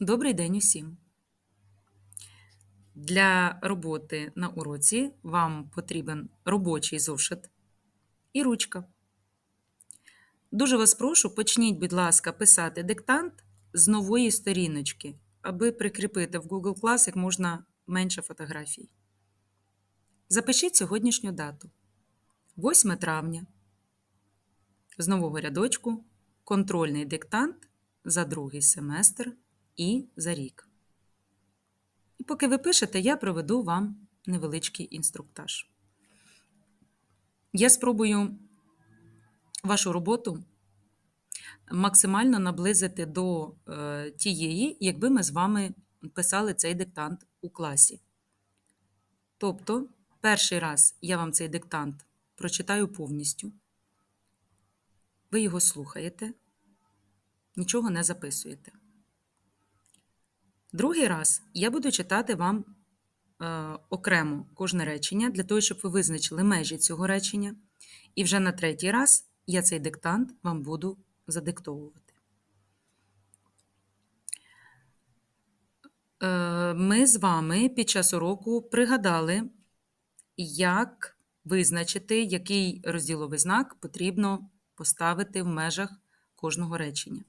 Добрий день усім! Для роботи на уроці вам потрібен робочий зошит і ручка. Дуже вас прошу, почніть, будь ласка, писати диктант з нової сторіночки, аби прикріпити в Google Class як можна менше фотографій. Запишіть сьогоднішню дату. 8 травня. З нового рядочку контрольний диктант за другий семестр і за рік. І поки ви пишете, я проведу вам невеличкий інструктаж. Я спробую вашу роботу максимально наблизити до е, тієї, якби ми з вами писали цей диктант у класі. Тобто, перший раз я вам цей диктант прочитаю повністю, ви його слухаєте, нічого не записуєте. Другий раз я буду читати вам е, окремо кожне речення, для того, щоб ви визначили межі цього речення. І вже на третій раз я цей диктант вам буду задиктовувати. Е, ми з вами під час уроку пригадали, як визначити, який розділовий знак потрібно поставити в межах кожного речення.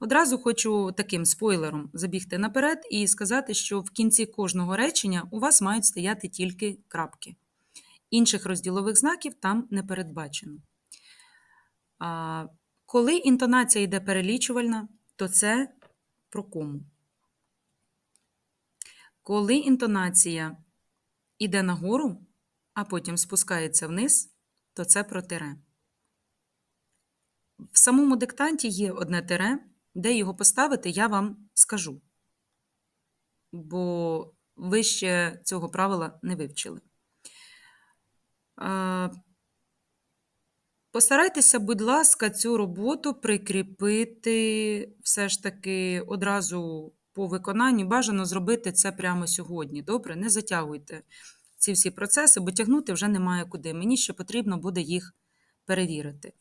Одразу хочу таким спойлером забігти наперед і сказати, що в кінці кожного речення у вас мають стояти тільки крапки. Інших розділових знаків там не передбачено. Коли інтонація йде перелічувальна, то це про кому. Коли інтонація йде нагору, а потім спускається вниз, то це про тире. В самому диктанті є одне тире, де його поставити, я вам скажу. Бо ви ще цього правила не вивчили. Постарайтеся, будь ласка, цю роботу прикріпити все ж таки одразу по виконанню. Бажано зробити це прямо сьогодні. Добре, не затягуйте ці всі процеси, бо тягнути вже немає куди. Мені ще потрібно буде їх перевірити.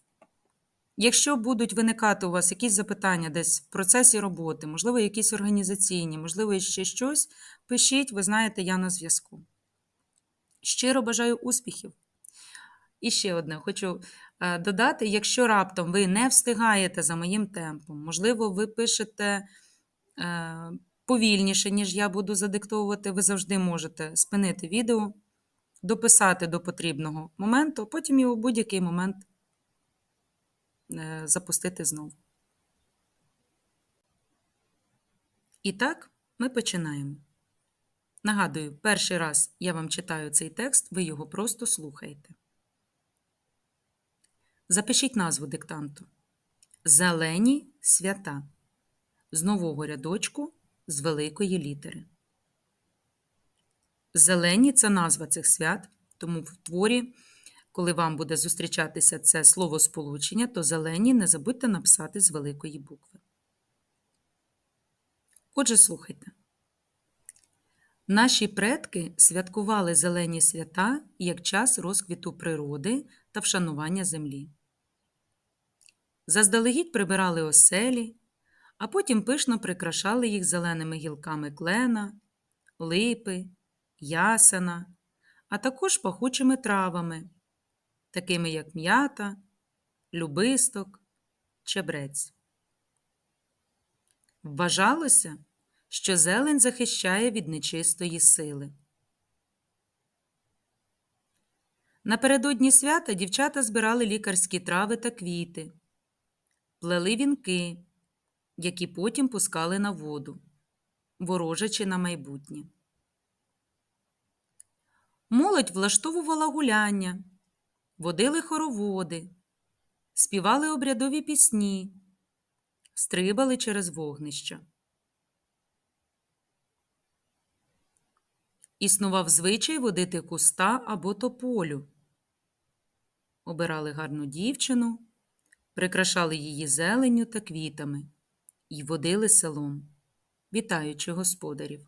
Якщо будуть виникати у вас якісь запитання десь в процесі роботи, можливо, якісь організаційні, можливо, ще щось, пишіть, ви знаєте, я на зв'язку. Щиро бажаю успіхів! І ще одне хочу е, додати: якщо раптом ви не встигаєте за моїм темпом, можливо, ви пишете е, повільніше, ніж я буду задиктовувати, ви завжди можете спинити відео, дописати до потрібного моменту, потім його в будь-який момент запустити знову. І так, ми починаємо. Нагадую, перший раз я вам читаю цей текст, ви його просто слухаєте. Запишіть назву диктанту. Зелені свята. З нового рядочку з великої літери. Зелені це назва цих свят, тому в творі коли вам буде зустрічатися це словосполучення, то зелені не забудьте написати з великої букви. Отже, слухайте. Наші предки святкували зелені свята як час розквіту природи та вшанування землі. Заздалегідь прибирали оселі, а потім пишно прикрашали їх зеленими гілками клена, липи, ясена, а також пахучими травами, такими як м'ята, любисток, чебрець. Вважалося, що зелень захищає від нечистої сили. Напередодні свята дівчата збирали лікарські трави та квіти, плели вінки, які потім пускали на воду, ворожачи на майбутнє. Молодь влаштовувала гуляння водили хороводи, співали обрядові пісні, стрибали через вогнища. Існував звичай водити куста або тополю. Обирали гарну дівчину, прикрашали її зеленню та квітами і водили селом, вітаючи господарів.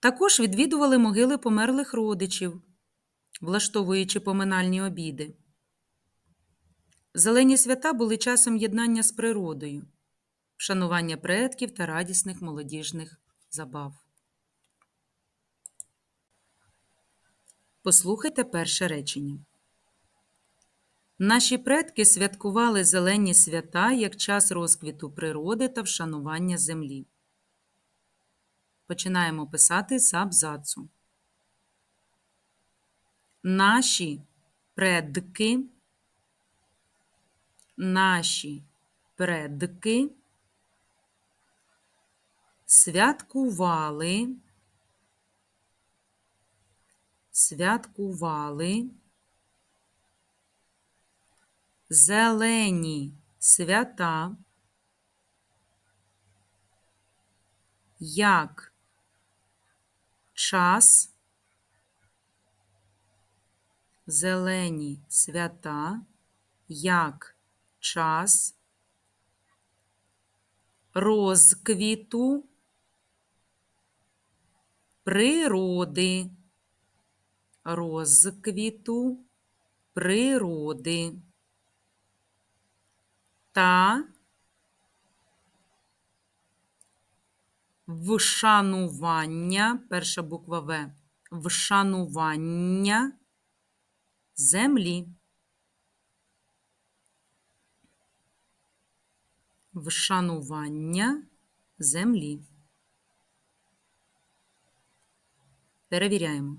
Також відвідували могили померлих родичів, влаштовуючи поминальні обіди. Зелені свята були часом єднання з природою, вшанування предків та радісних молодіжних забав. Послухайте перше речення. Наші предки святкували зелені свята як час розквіту природи та вшанування землі. Починаємо писати з абзацу. Наші предки, наші предки. Святкували, святкували. Зелені свята, як час, зелені свята, як час розквіту природи, розквіту природи та вшанування, перша буква В, вшанування землі. Вшанування землі. Перевіряємо.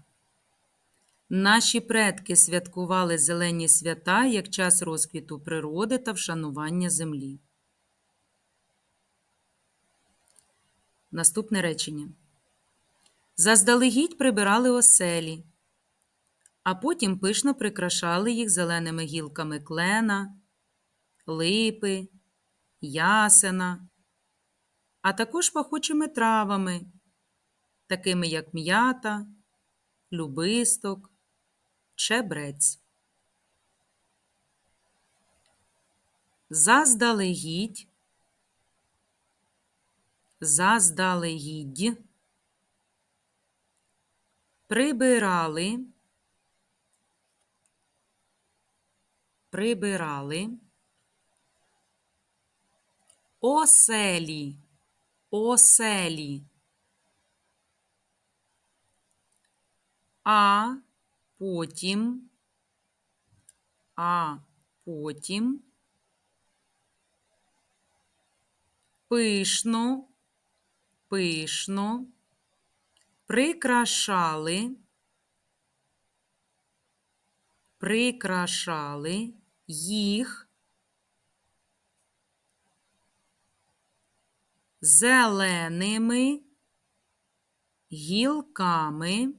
Наші предки святкували зелені свята як час розквіту природи та вшанування землі. Наступне речення. Заздалегідь прибирали оселі, а потім пишно прикрашали їх зеленими гілками клена, липи, ясена, а також пахучими травами, такими як м'ята, любисток, чебрець. Заздалегідь, заздалегідь, прибирали, прибирали, оселі, оселі, а потім, а потім. Пишно, пишно. Прикрашали, прикрашали їх зеленими гілками,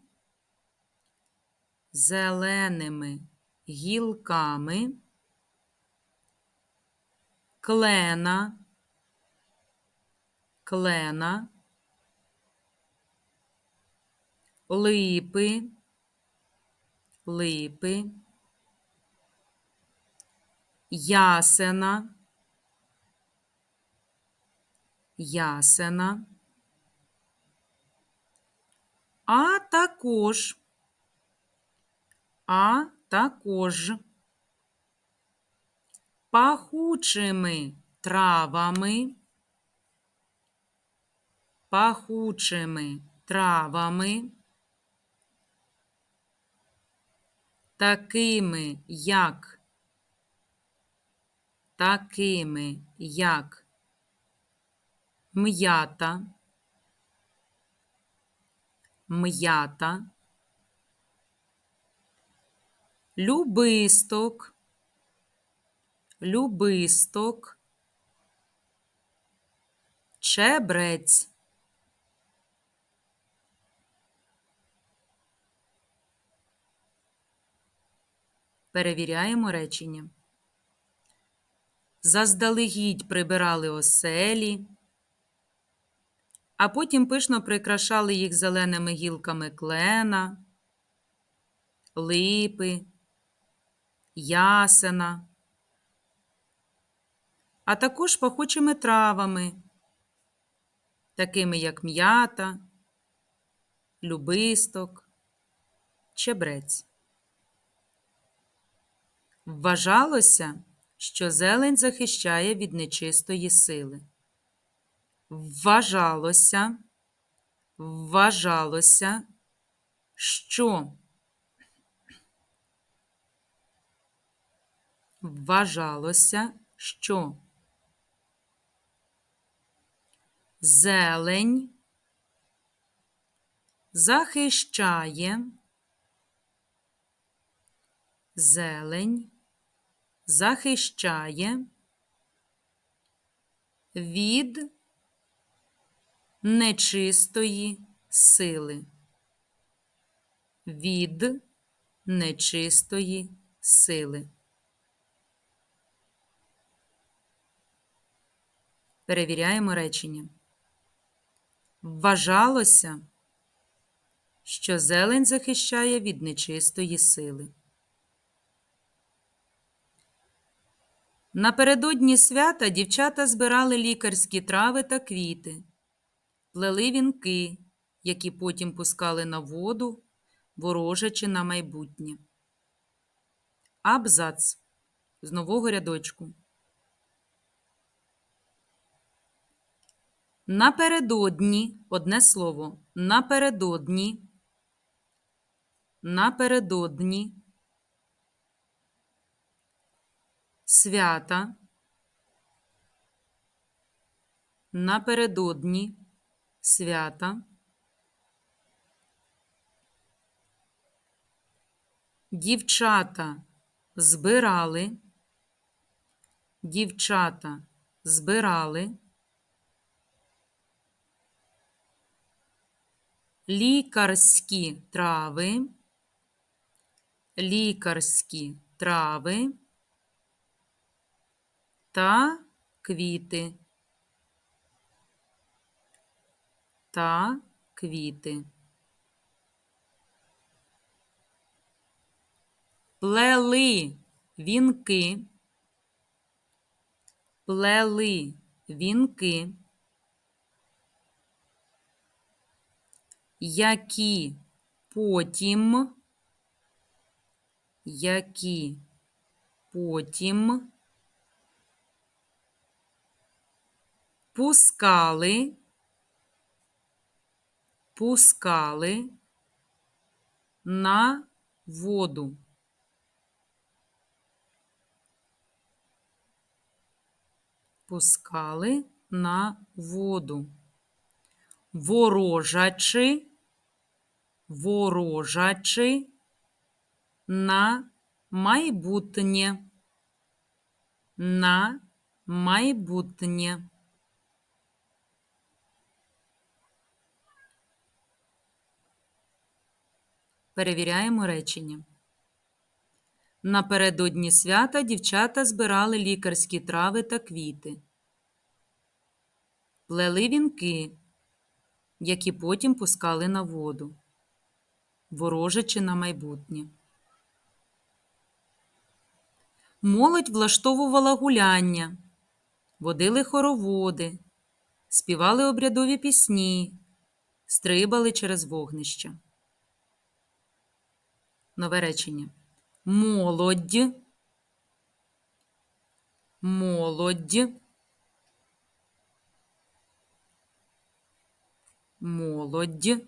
зеленими гілками. Клена, клена, липи, липи, ясена, ясена, а також, а також пахучими травами, пахучими травами, такими як, такими як м'ята, м'ята, любисток, любисток, чебрець. Перевіряємо речення. Заздалегідь прибирали оселі, а потім пишно прикрашали їх зеленими гілками клена, липи, ясена, а також пахучими травами, такими як м'ята, любисток, чебрець. Вважалося, що зелень захищає від нечистої сили. вважалося, вважалося, що вважалося, що зелень захищає, зелень захищає від нечистої сили. Від нечистої сили. Перевіряємо речення. Вважалося, що зелень захищає від нечистої сили. Напередодні свята дівчата збирали лікарські трави та квіти, плели вінки, які потім пускали на воду, ворожачи на майбутнє. Абзац з нового рядочку. Напередодні одне слово. Напередодні. Напередодні. Свята. Напередодні свята. Дівчата збирали. Дівчата збирали. Лікарські трави. Лікарські трави та квіти. Та квіти. Плели вінки. Плели вінки. Які потім, які потім пускали, пускали на воду. Пускали на воду. Ворожачи, ворожачи на майбутнє, на майбутнє. Перевіряємо речення. Напередодні свята дівчата збирали лікарські трави та квіти, плели вінки, які потім пускали на воду, ворожачи на майбутнє. Молодь влаштовувала гуляння, водили хороводи, співали обрядові пісні, стрибали через вогнища. Нове речення. Молодь. Молодь. Молодь.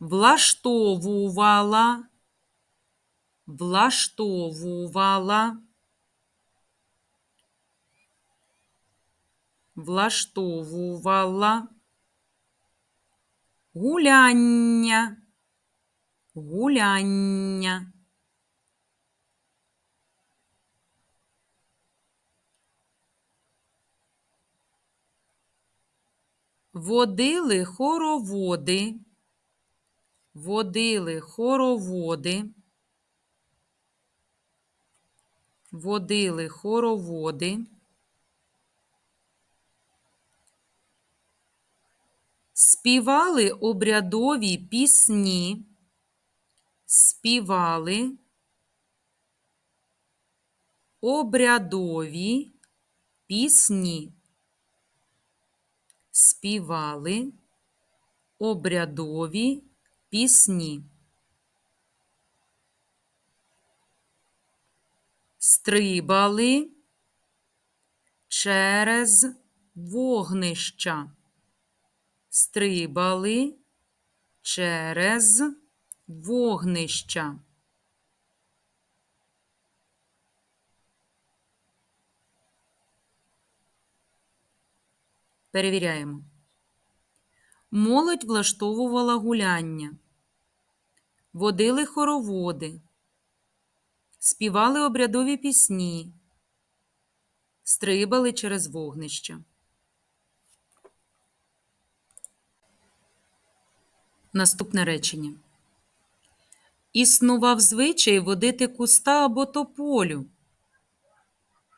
Влаштовувала. Влаштовувала. Влаштовувала. Гуляння. Гуляння. Водили хороводи. Водили хороводи. Водили хороводи. Співали обрядові пісні, співали обрядові пісні, співали обрядові пісні. Стрибали, через вогнища. Стрибали через вогнища. Перевіряємо. Молодь влаштовувала гуляння, водили хороводи, співали обрядові пісні, стрибали через вогнища. Наступне речення. Існував звичай водити куста або тополю.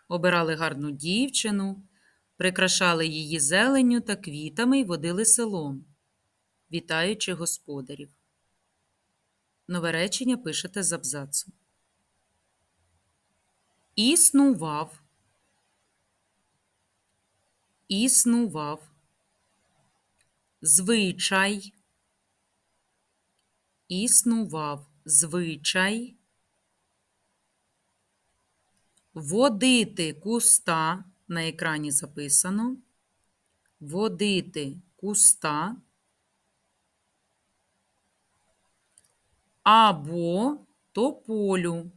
Обирали гарну дівчину, прикрашали її зеленню та квітами й водили селом, вітаючи господарів. Нове речення пишете з абзацу. Існував. Існував. Звичай. Існував звичай. Водити куста на екрані записано. Водити куста або тополю.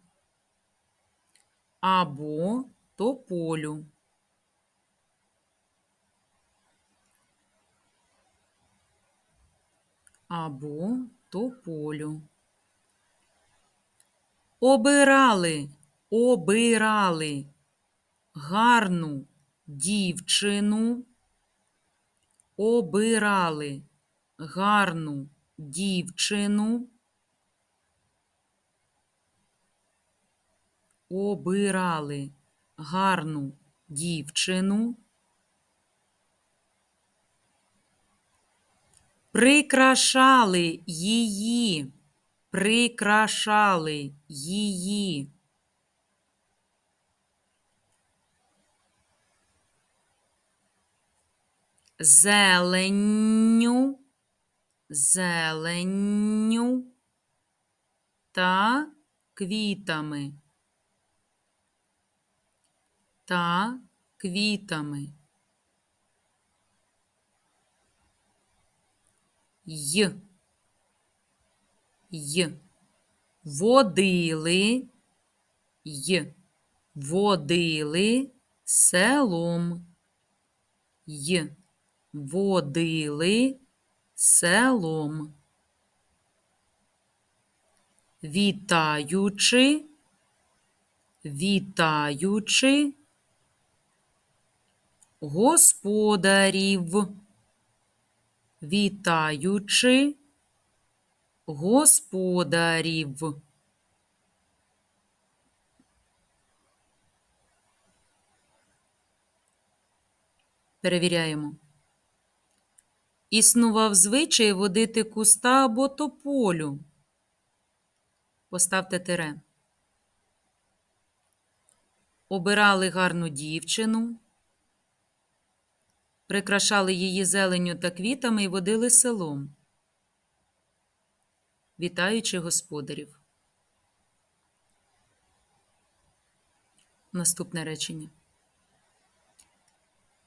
Або тополю. Або тополю. Обирали, обирали гарну дівчину. Обирали гарну дівчину. Обирали гарну дівчину. Прикрашали її, прикрашали її. Зеленню, зеленню та квітами. Та квітами. Й. Й. Водили. Й. Водили селом. Й. Водили селом. Вітаючи. Вітаючи господарів вітаючи господарів. Перевіряємо. Існував звичай водити куста або тополю. Поставте тире. Обирали гарну дівчину прикрашали її зеленню та квітами і водили селом, вітаючи господарів. Наступне речення.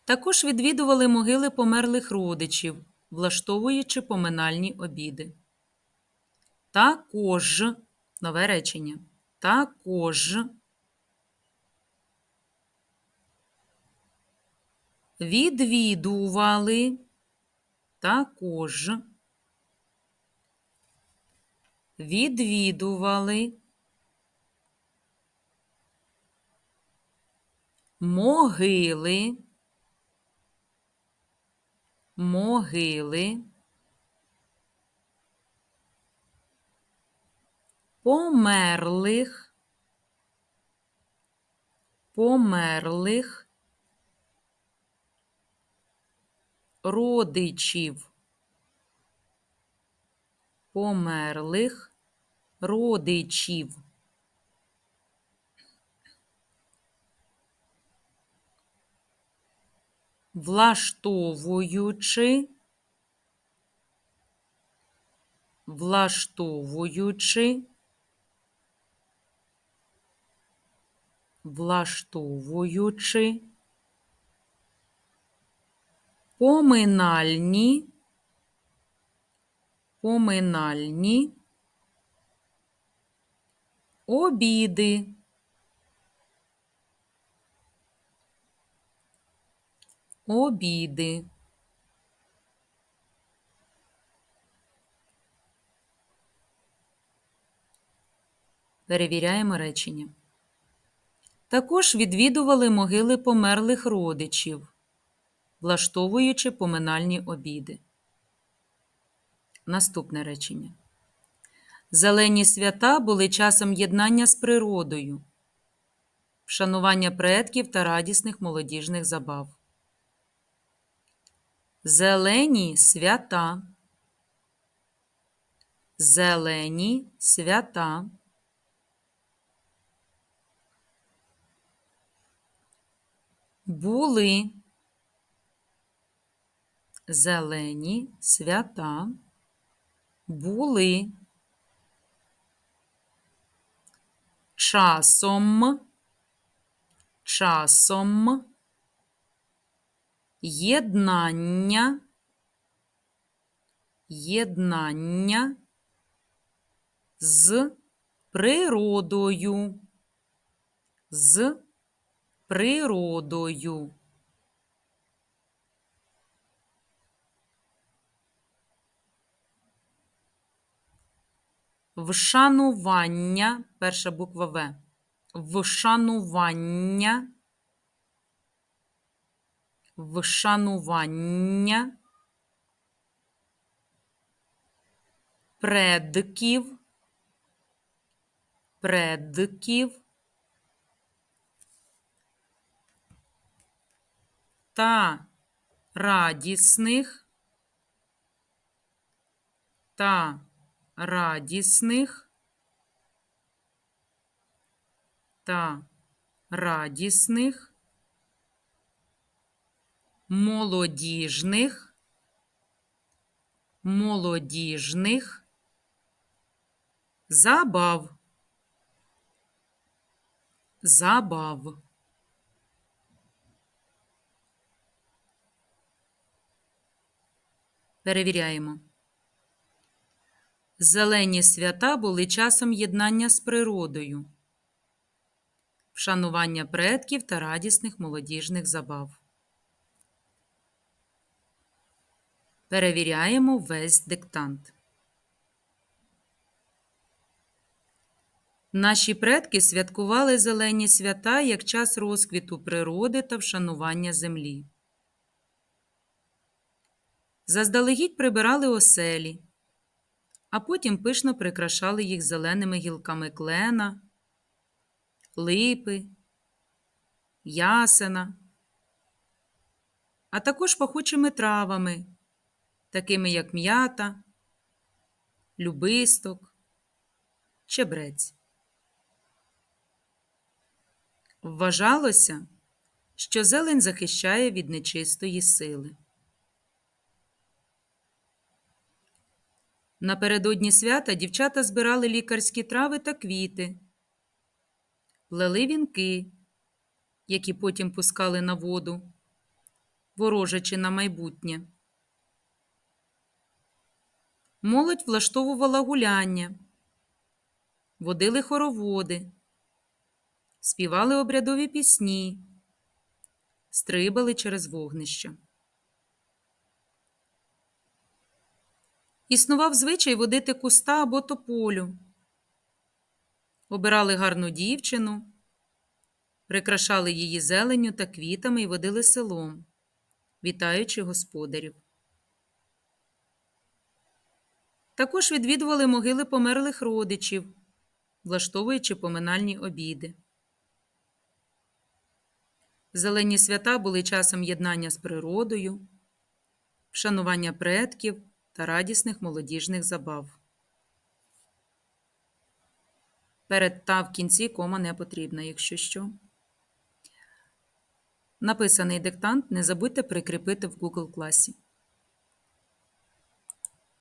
Також відвідували могили померлих родичів, влаштовуючи поминальні обіди. Також нове речення. Також відвідували. Також відвідували могили. Могили. Померлих. Померлих родичів померлих родичів. Влаштовуючи, влаштовуючи, влаштовуючи поминальні, поминальні обіди. Обіди. Перевіряємо речення. Також відвідували могили померлих родичів, влаштовуючи поминальні обіди. Наступне речення. Зелені свята були часом єднання з природою, вшанування предків та радісних молодіжних забав. Зелені свята. Зелені свята. Були зелені свята. Були часом, часом єднання, єднання з природою, з природою. Вшанування, перша буква В. Вшанування. Вшанування. Предків. Предків. Та радісних. Та радісних та радісних, молодіжних, молодіжних забав, забав. Перевіряємо. Зелені свята були часом єднання з природою, вшанування предків та радісних молодіжних забав. Перевіряємо весь диктант. Наші предки святкували зелені свята як час розквіту природи та вшанування землі. Заздалегідь прибирали оселі а потім пишно прикрашали їх зеленими гілками клена, липи, ясена, а також пахучими травами, такими як м'ята, любисток, чебрець. Вважалося, що зелень захищає від нечистої сили. Напередодні свята дівчата збирали лікарські трави та квіти, плели вінки, які потім пускали на воду, ворожачи на майбутнє. Молодь влаштовувала гуляння, водили хороводи, співали обрядові пісні, стрибали через вогнище. Існував звичай водити куста або тополю. Обирали гарну дівчину, прикрашали її зеленню та квітами і водили селом, вітаючи господарів. Також відвідували могили померлих родичів, влаштовуючи поминальні обіди. Зелені свята були часом єднання з природою, вшанування предків та радісних молодіжних забав. Перед та в кінці кома не потрібна, якщо що. Написаний диктант не забудьте прикріпити в Google класі.